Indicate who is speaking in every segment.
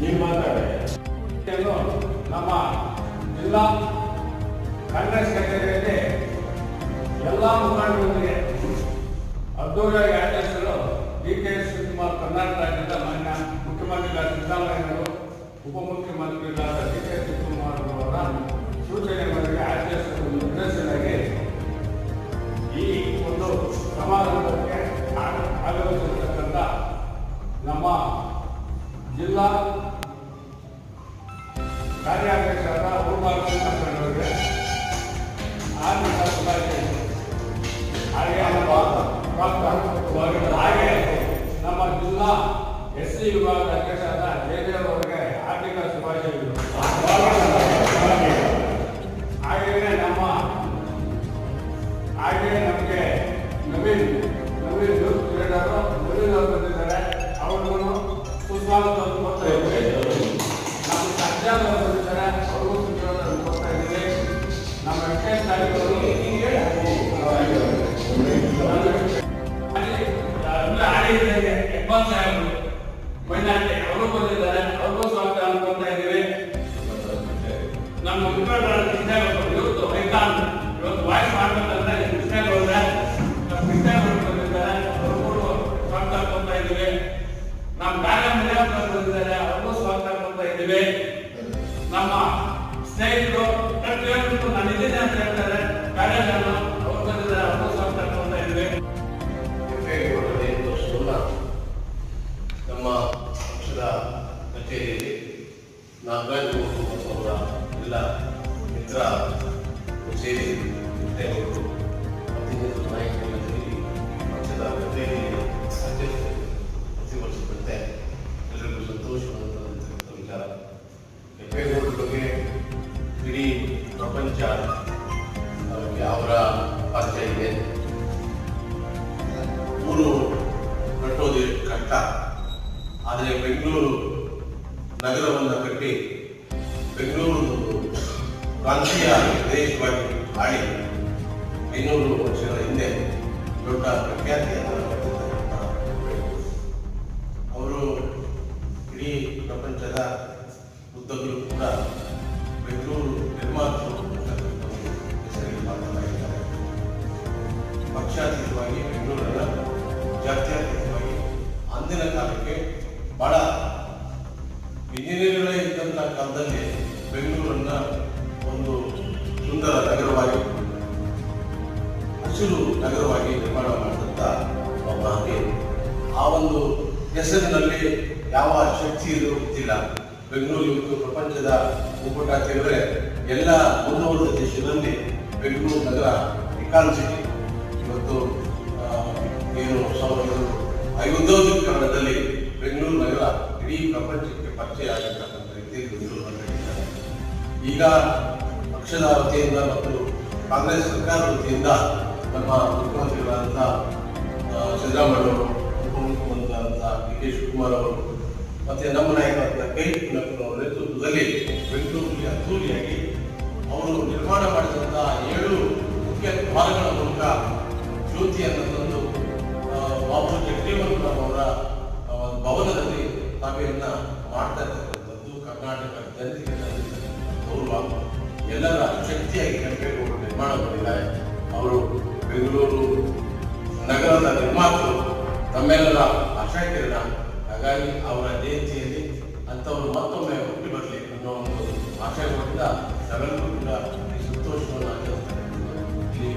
Speaker 1: ನೀವು ಮಾತಾಡಿ. ನಮ್ಮ ಎಲ್ಲ ಕಾಂಗ್ರೆಸ್ ಕಚೇರಿಯಲ್ಲಿ ಎಲ್ಲ ಮುಖಂಡರೊಂದಿಗೆ ಅದ್ದೂರಿಯಾಗಿ ಆಚರಿಸಲು ಡಿ ಕೆ ಶಿವಕುಮಾರ್ ಕರ್ನಾಟಕ ರಾಜ್ಯದ ಮಾನ್ಯ ಮುಖ್ಯಮಂತ್ರಿಗಳ ಸಿದ್ದರಾಮಯ್ಯನವರು, ಉಪಮುಖ್ಯಮಂತ್ರಿಗಳಾದ ಡಿ ಕೆ ಶಿವಕುಮಾರ್ ಅವರ ಸೂಚನೆ ಮೇರೆಗೆ ಆಚರಿಸಲು ನಿರ್ದೇಶನಾಗಿ ಈ ಒಂದು ಸಮಾರಂಭಕ್ಕೆ ಆಗ- ಆಗಮಿಸಿರ್ತಕ್ಕಂಥ ನಮ್ಮ ಜಿಲ್ಲಾ ಕಾರ್ಯಾಧ್ಯಕ್ಷರಾದ ಶುಭಾಶಯಗಳು ಹಾಗೆ ನಮ್ಮ ಹಾಗೆ ನಮ್ಮ ಜಿಲ್ಲಾ ಎಸ್ ಸಿ ವಿಭಾಗದ ಇದ್ದೀವಿ. ನಮ್ಮ ಮಿರಾಪುರ ಬಂದಿದ್ದಾರೆ ಅವ್ರಿಗೂ ಸ್ವಾಗತ ಇದ್ದೀವಿ. ನಮ್ಮ ಸ್ನೇಹಿತರು ಪ್ರತಿಯೊಂದು ನಾನು ಇದ್ದೀನಿ ಅಂತ ಹೇಳ್ತಾರೆ. ಕಾರ್ಯಗಳನ್ನು ಅವ್ರು ಬಂದಿದ್ದಾರೆ ಅವ್ರಿಗೂ ಸ್ವಾಗತ
Speaker 2: ವರ್ಷವನ್ನ ನಮ್ಮ ಪಕ್ಷದ ಕಚೇರಿಯಲ್ಲಿ ನಾಗರಾಜ್ ಅವರ ಎಲ್ಲ ಮಿತ್ರ ಸೇರಿ ಆ ಒಂದು ಹೆಸರಿನಲ್ಲಿ ಯಾವ ಶಕ್ತಿ ಇರುವುದಿಲ್ಲ ಬೆಂಗಳೂರು ಇವತ್ತು ಪ್ರಪಂಚದ ಒಕ್ಕೂಟ ತೆಗೆದ್ರೆ ಎಲ್ಲ ಮುಂದುವರೆದ ದೇಶದಲ್ಲಿ ಬೆಂಗಳೂರು ನಗರ ಇಕಾನ್ ಸಿಟಿ ಇವತ್ತು ಏನು ಸಾವಿರದ ಐವತ್ತೋದೀಕರಣದಲ್ಲಿ ಬೆಂಗಳೂರು ನಗರ ಇಡೀ ಪ್ರಪಂಚಕ್ಕೆ ಪರಿಚಯ ಆಗಿರ್ತಕ್ಕಂಥ ರೀತಿಯಲ್ಲಿ ಬೆಂಗಳೂರು ನಗರ. ಈಗ ಪಕ್ಷದ ವತಿಯಿಂದ ಮತ್ತು ಕಾಂಗ್ರೆಸ್ ಸರ್ಕಾರದ ವತಿಯಿಂದ ನಮ್ಮ ಮುಖ್ಯಮಂತ್ರಿಗಳಾದಂಥ ಆ, ಕೆ ಶಿವಕುಮಾರ್ ಅವರು ಮತ್ತೆ ನಮ್ಮ ನಾಯಕರಾದ ಕೈ ಅವರ ನೇತೃತ್ವದಲ್ಲಿ ಬೆಂಗಳೂರಿಗೆ ಅದ್ದೂರಿಯಾಗಿ ಅವರು ನಿರ್ಮಾಣ ಮಾಡಿದಂಥ ಏಳು ಮುಖ್ಯ ದ್ವಾರಗಳ ಮೂಲಕ ಜ್ಯೋತಿಯನ್ನು ತಂದು ಬಾಬು ಜಗಜೀವನ್ ಅವರ ಭವನದಲ್ಲಿ ಸಭೆಯನ್ನ ಮಾಡ್ತಾ ಇರ್ತಕ್ಕಂಥದ್ದು ಕರ್ನಾಟಕ ಜನತೆಗೆ ಗೌರವ. ಎಲ್ಲರ ಶಕ್ತಿಯಾಗಿ ಕೆಂಪೇಗೌಡರು ನಿರ್ಮಾಣ ಮಾಡಿದ್ದಾರೆ. ಅವರು ಬೆಂಗಳೂರು ನಗರದ ನಿರ್ಮಾತೃ ತಮ್ಮೆಲ್ಲರ ಆಶಾಕಿರಣ ಹಾಗಾಗಿ ಅವರ ಜಯಂತಿಯಲ್ಲಿ ಅಂಥವ್ರು ಮತ್ತೊಮ್ಮೆ ಹುಟ್ಟಿ ಬರಲಿ ಅನ್ನೋ ಒಂದು ಆಶಯಗಳಿಂದ ನಾವೆಲ್ಲರೂ ಕೂಡ ಈ ಸಂತೋಷವನ್ನು ಆಚರಿಸ್ತಾರೆ. ಇಲ್ಲಿ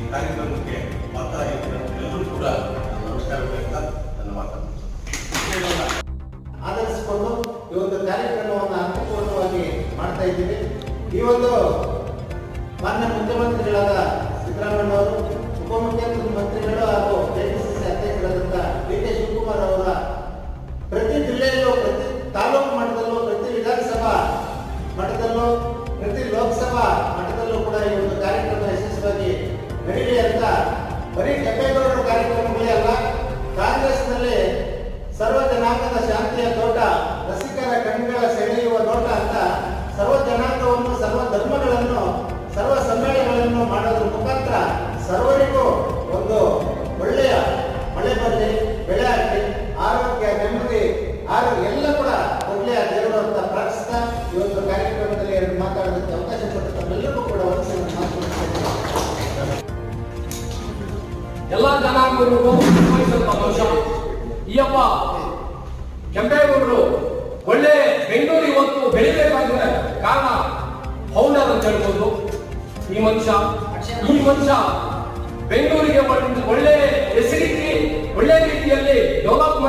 Speaker 2: ಈ ಕಾರ್ಯಕ್ರಮಕ್ಕೆ ಮಾತಾಡಿದ ಎಲ್ಲರೂ ಕೂಡ ನಮಸ್ಕಾರ ನನ್ನ ಮಾತನ್ನು
Speaker 3: ಆಧರಿಸಿಕೊಂಡು ಈ ಒಂದು ಕಾರ್ಯಕ್ರಮವನ್ನು ಅರ್ಥಪೂರ್ಣವಾಗಿ ಮಾಡ್ತಾ ಇದ್ದೀವಿ. ಈ ಒಂದು ಮಾನ್ಯ ಮುಖ್ಯಮಂತ್ರಿಗಳಾದ ಸಿದ್ದರಾಮಯ್ಯ ಅವರು ಉಪಮುಖ್ಯಮಂತ್ರಿಗಳು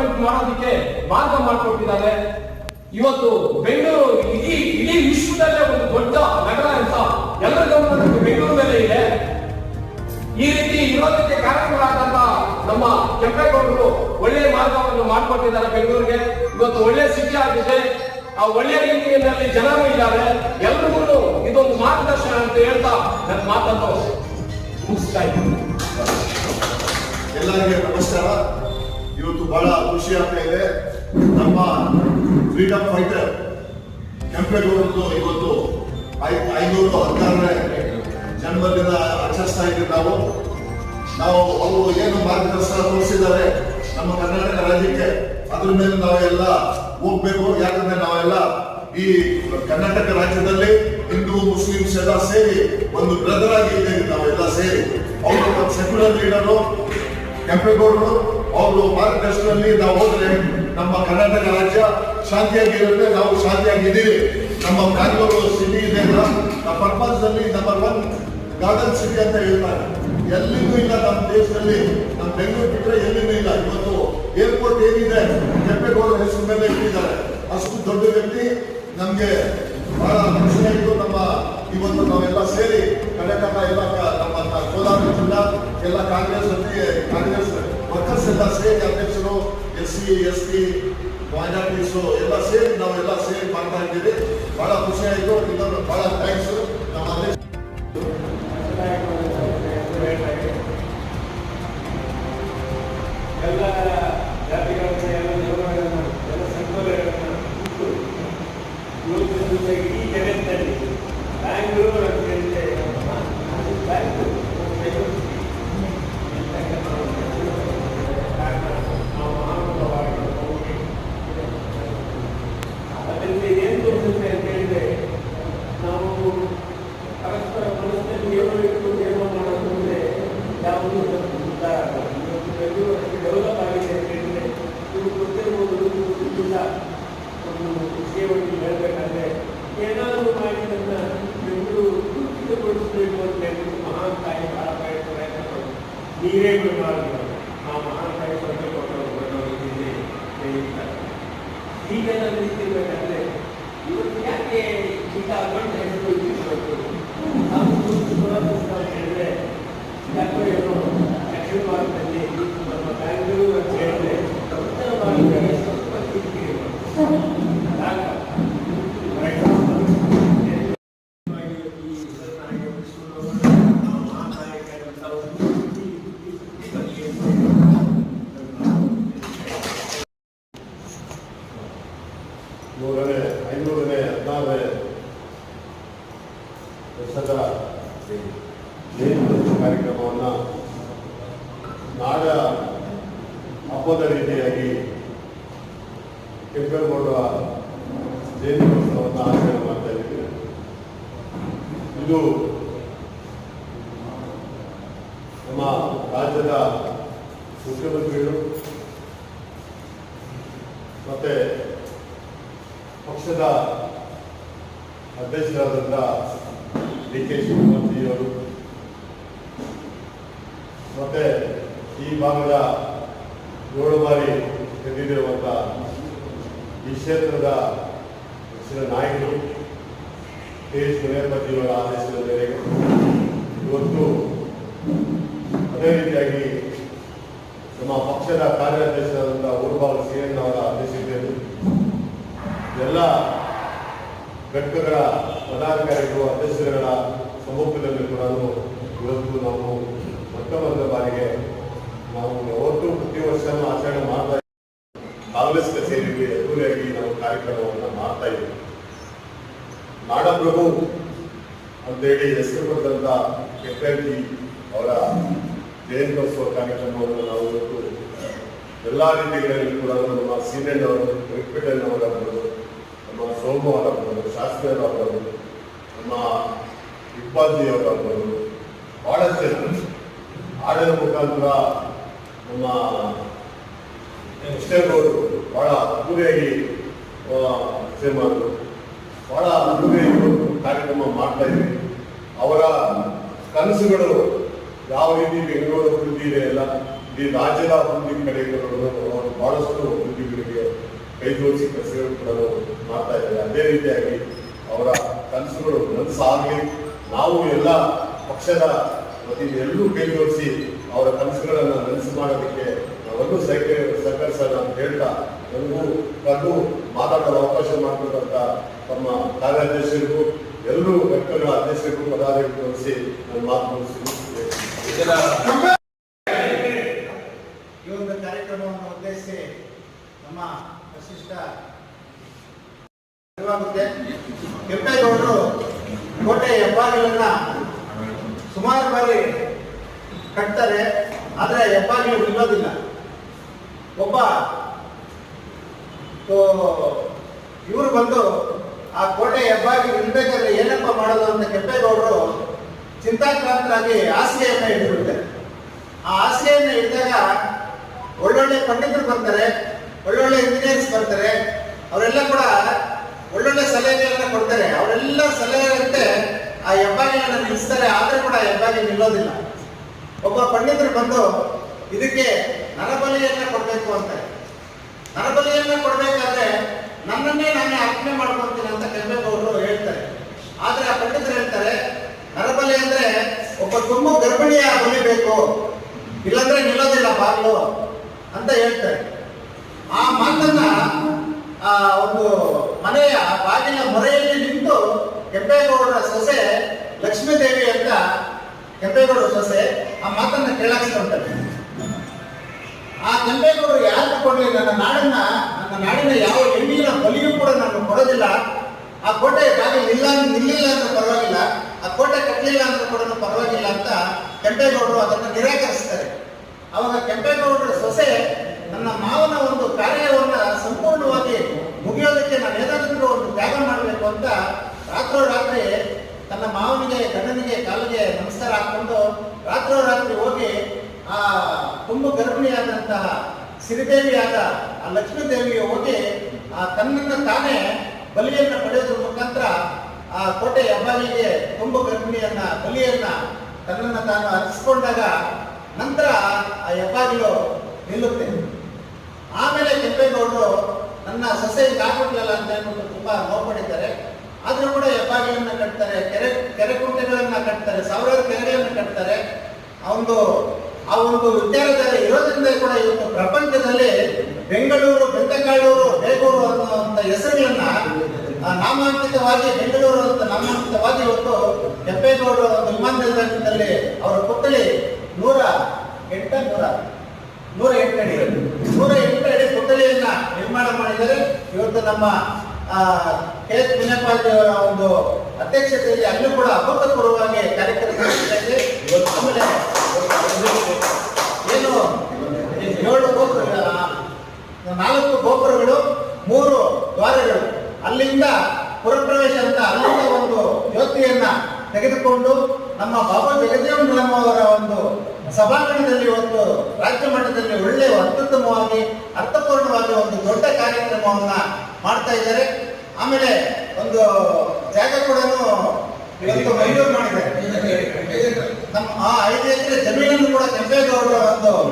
Speaker 4: ಡೆವಲಪ್ಮೆಂಟ್ ಮಾಡೋದಕ್ಕೆ ಮಾರ್ಗ ಮಾಡಿಕೊಟ್ಟಿದ್ದಾರೆ. ಇವತ್ತು ಬೆಂಗಳೂರು ಇಡೀ ಇಡೀ ವಿಶ್ವದಲ್ಲೇ ಒಂದು ದೊಡ್ಡ ನಗರ ಅಂತ ಎಲ್ಲರ ಗಮನದಲ್ಲಿ ಬೆಂಗಳೂರು ಮೇಲೆ ಇದೆ. ಈ ರೀತಿ ಇರೋದಕ್ಕೆ ಕಾರಣಗಳಾದಂತ ನಮ್ಮ ಕೆಂಪೇಗೌಡರು ಒಳ್ಳೆಯ ಮಾರ್ಗವನ್ನು ಮಾಡಿಕೊಟ್ಟಿದ್ದಾರೆ ಬೆಂಗಳೂರಿಗೆ. ಇವತ್ತು ಒಳ್ಳೆ ಸಿಟಿ ಆಗಿದೆ. ಆ ಒಳ್ಳೆಯ ರೀತಿಯಲ್ಲಿ ಜನರು ಇದ್ದಾರೆ. ಎಲ್ರಿಗೂ ಇದೊಂದು ಮಾರ್ಗದರ್ಶನ ಅಂತ ಹೇಳ್ತಾ ನನ್ನ ಮಾತನ್ನು ಮುಗಿಸ್ತಾ ಇದ್ದೀನಿ.
Speaker 5: ಎಲ್ಲರಿಗೆ ನಮಸ್ಕಾರ. ಬಹಳ ಖುಷಿ ಆಗ್ತಾ ಇದೆ. ನಮ್ಮ ಫ್ರೀಡಮ್ ಫೈಟರ್ ಕೆಂಪೇಗೌಡರು ಇವತ್ತು ಐನೂರು ಹದಿನಾರನೇ ಜನ್ಮದಿನ ಆಚರಿಸ್ತಾ ಇದ್ದೀವಿ ನಾವು. ನಾವು ಅವರು ಏನು ಮಾರ್ಗದರ್ಶನ ತೋರಿಸಿದ್ದಾರೆ ನಮ್ಮ ಕರ್ನಾಟಕ ರಾಜ್ಯಕ್ಕೆ, ಅದ್ರ ಮೇಲೆ ನಾವೆಲ್ಲ ಹೋಗ್ಬೇಕು. ಯಾಕಂದ್ರೆ ನಾವೆಲ್ಲ ಈ ಕರ್ನಾಟಕ ರಾಜ್ಯದಲ್ಲಿ ಹಿಂದೂ, ಮುಸ್ಲಿಮ್ಸ್ ಎಲ್ಲ ಸೇರಿ ಒಂದು ಬ್ರದರ್ ಆಗಿ ಇದ್ದೇವೆ ನಾವೆಲ್ಲ ಸೇರಿ. ಅವರು ಸೆಕ್ಯುಲರ್ ಲೀಡರು ಕೆಂಪೇಗೌಡರು ಅವರು ಮಾರ್ಗದರ್ಶನದಲ್ಲಿ ನಾವು ಹೋದ್ರೆ ನಮ್ಮ ಕರ್ನಾಟಕ ರಾಜ್ಯ ಶಾಂತಿಯಾಗಿರುತ್ತೆ, ನಾವು ಶಾಂತಿಯಾಗಿದ್ದೀವಿ. ನಮ್ಮ ಬ್ಯಾಂಗ್ಳೂರು ಸಿಟಿ ಇದೆ ನಮ್ಮ ಪ್ರಪಂಚದಲ್ಲಿ ನಂಬರ್ ಒನ್ ಗಾರ್ಡನ್ ಸಿಟಿ ಅಂತ ಹೇಳ್ತಾರೆ. ಎಲ್ಲಿಗೂ ಇಲ್ಲ ನಮ್ಮ ದೇಶದಲ್ಲಿ. ನಮ್ಮ ಬೆಂಗಳೂರು ಬಿಟ್ಟರೆ ಎಲ್ಲಿನೂ ಇಲ್ಲ. ಇವತ್ತು ಏರ್ಪೋರ್ಟ್ ಏನಿದೆ ಕೆಂಪೇಗೌಡರ ಹೆಸರು ಮೇಲೆ ಇಟ್ಟಿದ್ದಾರೆ. ಅಷ್ಟು ದೊಡ್ಡ ವ್ಯಕ್ತಿ, ನಮಗೆ ಬಹಳ ಖುಷಿಯಾಗಿತ್ತು ನಮ್ಮ ಇವತ್ತು ನಾವೆಲ್ಲ ಸೇರಿ ಕಡೆ ಎಲ್ಲ ಕ- ನಮ್ಮ ಕ- ಕೋಲಾರ ಎಲ್ಲ ಕಾಂಗ್ರೆಸ್ ಜೊತೆ ಕಾಂಗ್ರೆಸ್ ವರ್ಕರ್ಸ್ ಎಲ್ಲ ಸೇರಿ ಅಧ್ಯಕ್ಷರು, S C, S T minorities ಎಲ್ಲ ಸೇರಿ ನಾವೆಲ್ಲ ಸೇರಿ ಮಾಡ್ತಾ ಇದ್ದೀವಿ. ಬಹಳ ಖುಷಿ ಆಯ್ತು. ಇನ್ನೊಂದು ಭಾಳ ಥ್ಯಾಂಕ್ಸ್ ನಮ್ಮ ಅಧ್ಯಕ್ಷ
Speaker 6: ಎಲ್ಲ ಜಾತಿಗಳನ್ನು ಎಲ್ಲ ಧರ್ಮಗಳನ್ನು ಎಲ್ಲ ಸಂಪ್ರದಾಯಗಳನ್ನು ಬಿಟ್ಟು ಇವತ್ತಿನ ದಿವಸ ಇಡೀ ಜಗತ್ತಲ್ಲಿ ಬ್ಯಾಂಗ್ಳೂರು ಅಂತ ಹೇಳಿದ್ರೆ ಅದು ಬ್ಯಾಂಕ್ ಬೆಂಗಳೂರು ಇರ್ತಕ್ಕಂಥ ಒಂದು ಕಾರಣ ನಾವು ಮಹಾನುಭಾವವಾಗಿ ಹೋಗಿ ಅದರಿಂದ ಏನು ತೋರಿಸುತ್ತೆ ಅಂತ ಹೇಳಿದ್ರೆ ನಾವು ಪರಸ್ಪರ ಮನಸ್ಸಲ್ಲಿ ಏನೋ ಇಟ್ಕೊಂಡು ಏನೋ ಮಾಡೋದು ಅಂದ್ರೆ ಯಾವುದು ಉದ್ಧಾರ ಆಗಲ್ಲ. ಇವತ್ತು ಬೆಂಗಳೂರು ಅಷ್ಟು ಡೆವಲಪ್ ಆಗಿದೆ ಅಂತ ಹೇಳಿದ್ರೆ ನೀವು ಗೊತ್ತಿರ್ಬೋದು ನೀವು ಗೊತ್ತಿಲ್ಲ ಒಂದು ವಿಷಯವನ್ನು ಹೇಳಬೇಕಾದ್ರೆ ಏನಾದರೂ ಮಾಡಿ ನನ್ನ ಬೆಂಗಳೂರು ಕುಂಠಿತಗೊಳಿಸಬೇಕು ಅಂತ ಹೇಳ್ಬಿಟ್ಟು ಮಹಾನ್ ತಾಯಿ ಬಹಳ ಪ್ರಯತ್ನ ಪ್ರಯತ್ನ ಪಟ್ಟರು. ನೀವೇ ಆ ತಾಯಿ ಸ್ವರ್ಗ ಕೊಟ್ಟವರು ಬರೋರು ನಾನು ನಿಂತಿರ್ಬೇಕಾದ್ರೆ ಇವತ್ತು ಯಾಕೆ ಇಂಥ ಗಂಡ ಹೆಸರು ಇಟ್ಟಿರ್ಬೇಕು ಹೇಳಿದ್ರೆ, ಯಾಕೋ ಏನೋ ದಕ್ಷಿಣ ಭಾರತದಲ್ಲಿ ನಮ್ಮ ಬ್ಯಾಂಗ್ಳೂರು ಅಂತ ಹೇಳಿದ್ರೆ ಉತ್ತರ ಭಾರತದಲ್ಲಿ ಸ್ವಲ್ಪ ಕಿರಿಕಿರಿ ಹಾಗಾಗಿ ಈ ಹೆಸರನ್ನಾಗಿ ಉಳಿಸಿಕೊಂಡು ನಾವು ಮಹಾನಾಯಕರಂತ ಒಂದು ಬುದ್ಧಿ ಬುದ್ಧಿ ಬಗ್ಗೆ
Speaker 5: ನೂರನೇ ಐನೂರನೇ ಹದಿನಾರನೇ ವರ್ಷದ ಜಯಂತಿ ಕಾರ್ಯಕ್ರಮವನ್ನು ನಾಡ ಹಬ್ಬದ ರೀತಿಯಾಗಿ ಕೆಂಪೇಗೌಡರ ಜಯಂತ್ಯೋತ್ಸವವನ್ನು ಆಚರಣೆ ಮಾಡ್ತಾ ಇದ್ದೀವಿ ಇದು ನಮ್ಮ ರಾಜ್ಯದ ಮುಖ್ಯಮಂತ್ರಿಗಳು ಮತ್ತೆ ಪಕ್ಷದ ಅಧ್ಯಕ್ಷರಾದಂಥ ಡಿ ಕೆ ಶಿವಮೂರ್ತಿಯವರು ಮತ್ತೆ ಈ ಭಾಗದ ಏಳು ಬಾರಿ ಗೆದ್ದಿರುವಂಥ ಈ ಕ್ಷೇತ್ರದ ಪಕ್ಷದ ನಾಯಕರು ಕೆ ಎಸ್ ಮುನಿಯಪ್ಪಜಿಯವರ ಆದೇಶದ ಅದೇ ರೀತಿಯಾಗಿ ನಮ್ಮ ಪಕ್ಷದ ಕಾರ್ಯಾಧ್ಯಕ್ಷರಾದಂಥ ಊರ್ಬಾಲ್ ಸಿ ಎನ್ ಅವರ ಅಧ್ಯಕ್ಷತೆಯಲ್ಲಿ ಎಲ್ಲ ಘಟಕಗಳ ಪದಾಧಿಕಾರಿಗಳು, ಅಧ್ಯಕ್ಷರುಗಳ ಸಮ್ಮುಖದಲ್ಲಿ ಕೂಡ ಇವತ್ತು ನಾವು ಮೊಟ್ಟ ಬಾರಿಗೆ ನಾವು ಯಾವತ್ತೂ ಪ್ರತಿ ವರ್ಷನೂ ಆಚರಣೆ ಮಾಡ್ತಾ. ಕಾಂಗ್ರೆಸ್ ಕಚೇರಿಗೆ ಎದುರಿಯಾಗಿ ನಾವು ಕಾರ್ಯಕ್ರಮವನ್ನು ಮಾಡ್ತಾ ಇದ್ದೀವಿ ನಾಡಪ್ರಭು ಅಂತೇಳಿ ಹೆಸರು ಪಡೆದಂತ ಕೆಟ್ಟಿ ಅವರ ಜಯಂತ್ಯೋತ್ಸವ ಕಾರ್ಯಕ್ರಮವನ್ನು ನಾವು ಇವತ್ತು ಎಲ್ಲ ರೀತಿಗಳಲ್ಲಿ ಕೂಡ ನಮ್ಮ ಸೀನಿಯರ್ ಅವರು ವೆಂಕಟೇಶ್ ಅವರಾಗ್ಬೋದು ನಮ್ಮ ಸೋಮು ಅವರಾಗ್ಬೋದು ಶಾಸ್ತ್ರಿ ಅವರಾಗ್ಬೋದು ನಮ್ಮ ಇಪ್ಪಾಜಿ ಅವರಾಗ್ಬೋದು ಬಹಳಷ್ಟು ಜನ. ಹಾಡಿನ ಮುಖಾಂತರ ನಮ್ಮ
Speaker 7: ಅವರು ಬಹಳ ಅದ್ದೂರಿಯಾಗಿ ಮಾಡಿದ್ರು. ಬಹಳ ಅದ್ದೂರಿಯಾಗಿ ಕಾರ್ಯಕ್ರಮ ಮಾಡ್ತಾ ಇದ್ವಿ. ಅವರ ಕನಸುಗಳು ಯಾವ ರೀತಿ ಬೆಂಗಳೂರು ಅಭಿವೃದ್ಧಿ ಇದೆ ಅಲ್ಲ ಇಡೀ ರಾಜ್ಯದ ಅಭಿವೃದ್ಧಿ ಕಡೆ ಅವರು ಬಹಳಷ್ಟು ಅಭಿವೃದ್ಧಿಗಳಿಗೆ ಕೈ ಜೋಡಿಸಿ ಕೆಲಸಗಳು ಕೂಡ ಮಾಡ್ತಾ ಇದ್ದಾರೆ. ಅದೇ ರೀತಿಯಾಗಿ ಅವರ ಕನಸುಗಳು ನನಸಾಗಲಿ ನಾವು ಎಲ್ಲ ಪಕ್ಷದ ವತಿಯಿಂದ ಎಲ್ಲರೂ ಕೈ ಜೋಡಿಸಿ ಅವರ ಕನಸುಗಳನ್ನು ನನಸು ಮಾಡೋದಕ್ಕೆ ನಾವೆಲ್ಲರೂ ಸಹಕಾರ ಸಹಕರಿಸೋಣ ಅಂತ ಹೇಳ್ತಾ ನನಗೂ ಕಂಡು ಮಾತಾಡಲು ಅವಕಾಶ ಮಾಡಿಕೊಟ್ಟಂತ ತಮ್ಮ ಕಾರ್ಯಾಧ್ಯಕ್ಷರಿಗೂ, ಎಲ್ಲರೂ ವ್ಯಕ್ತಿಗಳ ಅಧ್ಯಕ್ಷರಿಗೂ ಪದಾಧಿಕಾರಿಗಳು ನನ್ನ ಮಾತು ಮುಗಿಸಿ
Speaker 3: ಈ ಒಂದು ಕಾರ್ಯಕ್ರಮವನ್ನು ಉದ್ದೇಶಿಸಿ ನಮ್ಮ ಶುರುವಾಗುತ್ತೆ ಕೆಂಪೇಗೌಡರು ಕೋಟೆ ಹೆಬ್ಬಾಗಿಲನ್ನ ಸುಮಾರು ಬಾರಿ ಕಟ್ತಾರೆ, ಆದರೆ ಹೆಬ್ಬಾಗಿಲು ನಿಲ್ಲೋದಿಲ್ಲ. ಒಬ್ಬ ಇವರು ಬಂದು ಆ ಕೋಟೆ ಹೆಬ್ಬಾಗಿಲು ನಿಲ್ಬೇಕಾದ್ರೆ ಏನಪ್ಪ ಮಾಡೋದು ಅಂತ ಕೆಂಪೇಗೌಡರು ಚಿಂತಾಕ್ರಾಂತರಾಗಿ ಆಸೆಯನ್ನ ಹಿಡಿದುಬಿಡ್ತಾರೆ ಆ ಆಸೆಯನ್ನ ಹಿಡಿದಾಗ ಒಳ್ಳೊಳ್ಳೆ ಪಂಡಿತರು ಬರ್ತಾರೆ, ಒಳ್ಳೊಳ್ಳೆ ಇಂಜಿನಿಯರ್ಸ್ ಬರ್ತಾರೆ, ಅವರೆಲ್ಲ ಕೂಡ ಒಳ್ಳೊಳ್ಳೆ ಸಲಹೆಗಳನ್ನ ಕೊಡ್ತಾರೆ. ಅವರೆಲ್ಲ ಸಲಹೆಗಳಂತೆ ಆ ಹೆಬ್ಬಾಗಿಲನ್ನ ನಿಲ್ಲಿಸ್ತಾರೆ, ಆದ್ರೆ ಕೂಡ ಹೆಬ್ಬಾಗಿ ನಿಲ್ಲೋದಿಲ್ಲ. ಒಬ್ಬ ಪಂಡಿತರು ಬಂದು ಇದಕ್ಕೆ ನರಬಲಿಯನ್ನ ಕೊಡಬೇಕು ಅಂತಾರೆ. ನರಬಲಿಯನ್ನ ಕೊಡಬೇಕಾದ್ರೆ ನನ್ನನ್ನೇ ನಾನೇ ಅರ್ಪಣೆ ಮಾಡ್ಕೊಂತೀನಿ ಅಂತ ಕೆಂಪೇಗೌಡರು ಹೇಳ್ತಾರೆ. ಆದ್ರೆ ಆ ಪಂಡಿತರು ಹೇಳ್ತಾರೆ ತುಂಬ ಗರ್ಭಿಣಿಯ ಬಲಿಬೇಕು ಇಲ್ಲಾಂದ್ರೆ ನಿಲ್ಲೋದಿಲ್ಲ ಬಾಗಿಲು ಅಂತ ಹೇಳ್ತಾರೆ. ಆ ಮಾತನ್ನ, ಆ, ಒಂದು ಮನೆಯ ಬಾಗಿಲ ಮೊರೆಯಲ್ಲಿ ನಿಂತು ಕೆಂಪೇಗೌಡರ ಸೊಸೆ ಲಕ್ಷ್ಮೀದೇವಿ ಅಂತ ಕೆಂಪೇಗೌಡರ ಸೊಸೆ ಆ ಮಾತನ್ನ ಕೇಳಾಕ್ಸ್ಕೊಂತಾರೆ. ಆ ಕೆಂಪೇಗೌಡರು ಯಾರು ಕೊಡಲಿ? ನನ್ನ ನಾಡನ್ನ, ನನ್ನ ನಾಡಿನ ಯಾವ ಹೆಣ್ಣಿನ ಬಲಿಯೂ ಕೂಡ ನಾನು ಕೊಡೋದಿಲ್ಲ. ಆ ಕೋಟೆ ಬಾಗಿಲು ನಿಲ್ಲ, ನಿಲ್ಲಿಲ್ಲ ಅಂತ ಪರವಾಗಿಲ್ಲ ಆ ಕೋಟೆ ಕಟ್ಟಲಿಲ್ಲ ಅಂದ್ರೆ ಕೂಡ ಪರವಾಗಿಲ್ಲ ಅಂತ ಕೆಂಪೇಗೌಡರು ಅದನ್ನು ನಿರಾಕರಿಸ್ತಾರೆ. ಅವಾಗ ಕೆಂಪೇಗೌಡರ ಸೊಸೆ ನನ್ನ ಮಾವನ ಒಂದು ಕಾರ್ಯವನ್ನ ಸಂಪೂರ್ಣವಾಗಿ ಮುಗಿಯೋದಕ್ಕೆ ನಾನು ಏನಾದರೂ ಒಂದು ತ್ಯಾಗ ಮಾಡಬೇಕು ಅಂತ ರಾತ್ರೋರಾತ್ರಿ ತನ್ನ ಮಾವನಿಗೆ, ಗಂಡನಿಗೆ ಕಾಲಿಗೆ ನಮಸ್ಕಾರ ಹಾಕೊಂಡು ರಾತ್ರೋರಾತ್ರಿ ಹೋಗಿ ಆ ತುಂಬ ಗರ್ಭಿಣಿಯಾದಂತಹ ಸಿರಿದೇವಿಯಾದ ಆ ಲಕ್ಷ್ಮೀ ದೇವಿಗೆ ಹೋಗಿ ಆ ತನ್ನನ್ನು ತಾನೇ ಬಲಿಯನ್ನ ಪಡೆಯೋದ್ರ ಮುಖಾಂತರ ಆ ಕೋಟೆ ಹೆಬ್ಬಾಲಿಗೆ ತುಂಬ ಗರ್ಭಿಣಿಯನ್ನ, ಬಲಿಯನ್ನ ತನ್ನನ್ನು ತಾನು ಅರ್ಪಿಸ್ಕೊಂಡಾಗ ನಂತರ ಆ ಹೆಬ್ಬಾಗಿಲು ನಿಲ್ಲುತ್ತೆ. ಆಮೇಲೆ ಕೆಂಪೇಗೌಡರು ನನ್ನ ಸೊಸೆ ಆಗ್ಬಿಟ್ಲಲ್ಲ ಅಂತ ಹೇಳ್ಬಿಟ್ಟು ತುಂಬಾ ನೋವು ಪಡಿತಾರೆ ಆದ್ರೂ ಕೂಡ ಹೆಬ್ಬಾಗಿಲನ್ನ ಕಟ್ತಾರೆ, ಕೆರೆ ಕೆರೆ ಕುಂಟೆಗಳನ್ನ ಕಟ್ತಾರೆ, ಸಾವಿರಾರು ಕೆರೆಗಳನ್ನು ಕಟ್ತಾರೆ. ಅವನು ಆ ಒಂದು ವಿಚಾರಧಾರೆ ಇರೋದ್ರಿಂದ ಕೂಡ ಇವತ್ತು ಪ್ರಪಂಚದಲ್ಲಿ ಬೆಂಗಳೂರು ಬೆಂತಕಾಳೂರು ಬೇಗೂರು ಅನ್ನುವಂಥ ಹೆಸರುಗಳನ್ನ ನಾಮಾಂಕಿತವಾಗಿ ಬೆಂಗಳೂರು ಅಂತ ನಾಮಾಂಕಿತವಾಗಿ ಇವತ್ತು ಕೆಂಪೇಗೌಡರು ಅವರ ಪುತ್ಥಳಿ ನೂರ ಎಂಟ, ನೂರ ನೂರ ಎಂಟು ಅಡಿ. ನೂರ ಎಂಟು ಅಡಿ ನಿರ್ಮಾಣ ಮಾಡಿದರೆ ಇವತ್ತು ನಮ್ಮ ಕೆ ಅವರ ಒಂದು ಅಧ್ಯಕ್ಷತೆಯಲ್ಲಿ ಅಲ್ಲೂ ಕೂಡ ಅಭೂತಪೂರ್ವವಾಗಿ ಕಾರ್ಯಕ್ರಮ ಇದೆ. ಆಮೇಲೆ ಏನು ಏಳು ಗೋಪುರ ನಾಲ್ಕು ಗೋಪುರಗಳು, ಮೂರು ದ್ವಾರಗಳು. ಅಲ್ಲಿಂದ ಪುರಪ್ರವೇಶ ಅಂತ, ಅಲ್ಲಿಂದ ಒಂದು ತೆಗೆದುಕೊಂಡು ನಮ್ಮ ಬಾಬಾ ಜಗಜೀವನ್ ಅವರ ಒಂದು ಸಭಾಂಗಣದಲ್ಲಿ ಒಂದು ರಾಜ್ಯ ಮಟ್ಟದಲ್ಲಿ ಒಳ್ಳೆಯ ಅತ್ಯುತ್ತಮವಾಗಿ, ಅರ್ಥಪೂರ್ಣವಾಗಿ ಒಂದು ದೊಡ್ಡ ಕಾರ್ಯಕ್ರಮವನ್ನ ಮಾಡ್ತಾ ಇದ್ದಾರೆ. ಆಮೇಲೆ ಒಂದು ಜಾಗ ಕೂಡ ಇವತ್ತು ಮಂಜೂರು ಮಾಡಿದ್ದಾರೆ. ನಮ್ಮ ಆ ಐದು ಎಕರೆ ಜಮೀನನ್ನು ಕೂಡ ಕೆಂಪೇಗೌಡರ ಒಂದು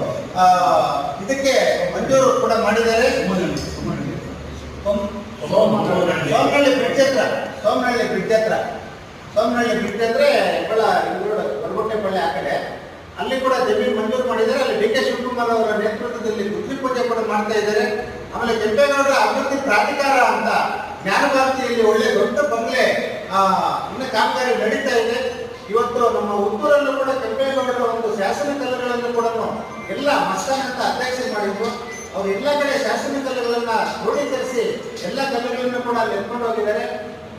Speaker 3: ಇದಕ್ಕೆ ಮಂಜೂರು ಕೂಡ ಮಾಡಿದ್ದಾರೆ. ಸೋಮ್- ಸೋಮನಹಳ್ಳಿ ಬ್ರಿಡ್ಜ್ ಹತ್ರ. ಸೋಮನಹಳ್ಳಿ ಬ್ರಿಡ್ಜ್ ಹತ್ರ. ಸೋಮನಹಳ್ಳಿ ಬಿಟ್ಟೆ ಅಂದ್ರೆ ಹೆಬ್ಬಳ ಬರಗುಟ್ಟೆಪಳ್ಳಿ ಆ ಕಡೆ. ಅಲ್ಲಿ ಕೂಡ ಜಮೀನು ಮಂಜೂರು ಮಾಡಿದ್ದಾರೆ. ಅಲ್ಲಿ ಡಿ ಕೆ ಶಿವಕುಮಾರ್ ಅವರ ನೇತೃತ್ವದಲ್ಲಿ ಗುದ್ಲಿ ಪೂಜೆ ಕೂಡ ಮಾಡ್ತಾ ಇದ್ದಾರೆ. ಆಮೇಲೆ ಕೆಂಪೇಗೌಡರ ಅಭಿವೃದ್ಧಿ ಪ್ರಾಧಿಕಾರ ಅಂತ ಜ್ಞಾನಭಾರತಿಯಲ್ಲಿ ಒಳ್ಳೆ ದೊಡ್ಡ ಬಂಗ್ಲೆ ಇನ್ನು ಕಾಮಗಾರಿ ನಡೀತಾ ಇದೆ. ಇವತ್ತು ನಮ್ಮ ಉತ್ತೂರಲ್ಲೂ ಕೂಡ ಕೆಂಪೇಗೌಡರ ಒಂದು ಶಾಸನ ಕಲ್ಲುಗಳನ್ನು ಕೂಡ ಎಲ್ಲ ಮಸ್ತಾನ್ ಅಂತ ಅಧ್ಯಕ್ಷ ಮಾಡಿದ್ರು. ಅವ್ರು ಎಲ್ಲ ಕಡೆ ಶಾಸನ ಕಲ್ಲುಗಳನ್ನ ಕ್ರೋಢೀಕರಿಸಿ ಎಲ್ಲ ಕಲ್ಲುಗಳನ್ನು ಕೂಡ ಅಲ್ಲಿ ಎತ್ಕೊಂಡು ಹೋಗಿದ್ದಾರೆ.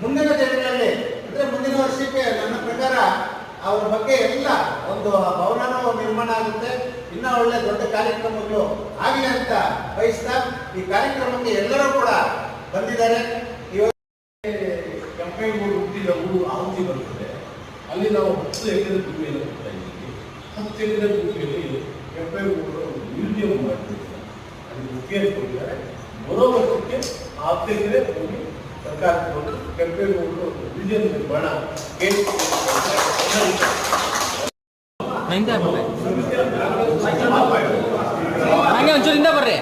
Speaker 3: ಮುಂದಿನ ದಿನಗಳಲ್ಲಿ ಅಂದ್ರೆ ಮುಂದಿನ ವರ್ಷಕ್ಕೆ ನನ್ನ ಪ್ರಕಾರ ಅವ್ರ ಬಗ್ಗೆ ಎಲ್ಲ ಒಂದು ಭವನನೂ ನಿರ್ಮಾಣ ಆಗುತ್ತೆ ಇನ್ನ ಒಳ್ಳೆ ದೊಡ್ಡ ಕಾರ್ಯಕ್ರಮಗಳು ಆಗಲಿ ಅಂತ ಬಯಸ್ತಾ ಈ ಕಾರ್ಯಕ್ರಮಕ್ಕೆ ಎಲ್ಲರೂ ಕೂಡ ಬಂದಿದ್ದಾರೆ.
Speaker 1: ಕೆಂಪೇಗೌಡ ಹುಟ್ಟಿದ ಊರು ಆಹುತಿ ಬರ್ತದೆ. ಅಲ್ಲಿ ನಾವು ಹತ್ತು ಎಕರೆ ಭೂಮಿಯನ್ನು ಕೊಡ್ತಾ ಇದ್ದೀವಿ. ಹತ್ತು ಎಕರೆ ಭೂಮಿಯಲ್ಲಿ ಕೆಂಪೇಗೌಡರು ಮ್ಯೂಸಿಯಂ ಮಾಡ್ತಿದ್ದಾರೆ. ಅದಕ್ಕೆ
Speaker 6: ಒಪ್ಪಿಗೆ ಕೊಟ್ಟಿದ್ದಾರೆ. ಬರೋ ವರ್ಷಕ್ಕೆ ಕೆಂಪೇಗೌಡರು ನಿರ್ಮಾಣ ಕೇಂದ್ರ
Speaker 8: ಹಿಂದೆ ಬರ್ರಿ ಹಂಗೆ ಒಂಚೂರು ಹಿಂದೆ ಬರ್ರಿ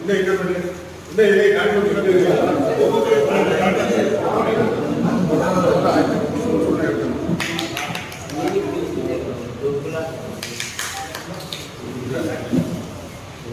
Speaker 7: ಇಲ್ಲೇ ಇಲ್ಲೇ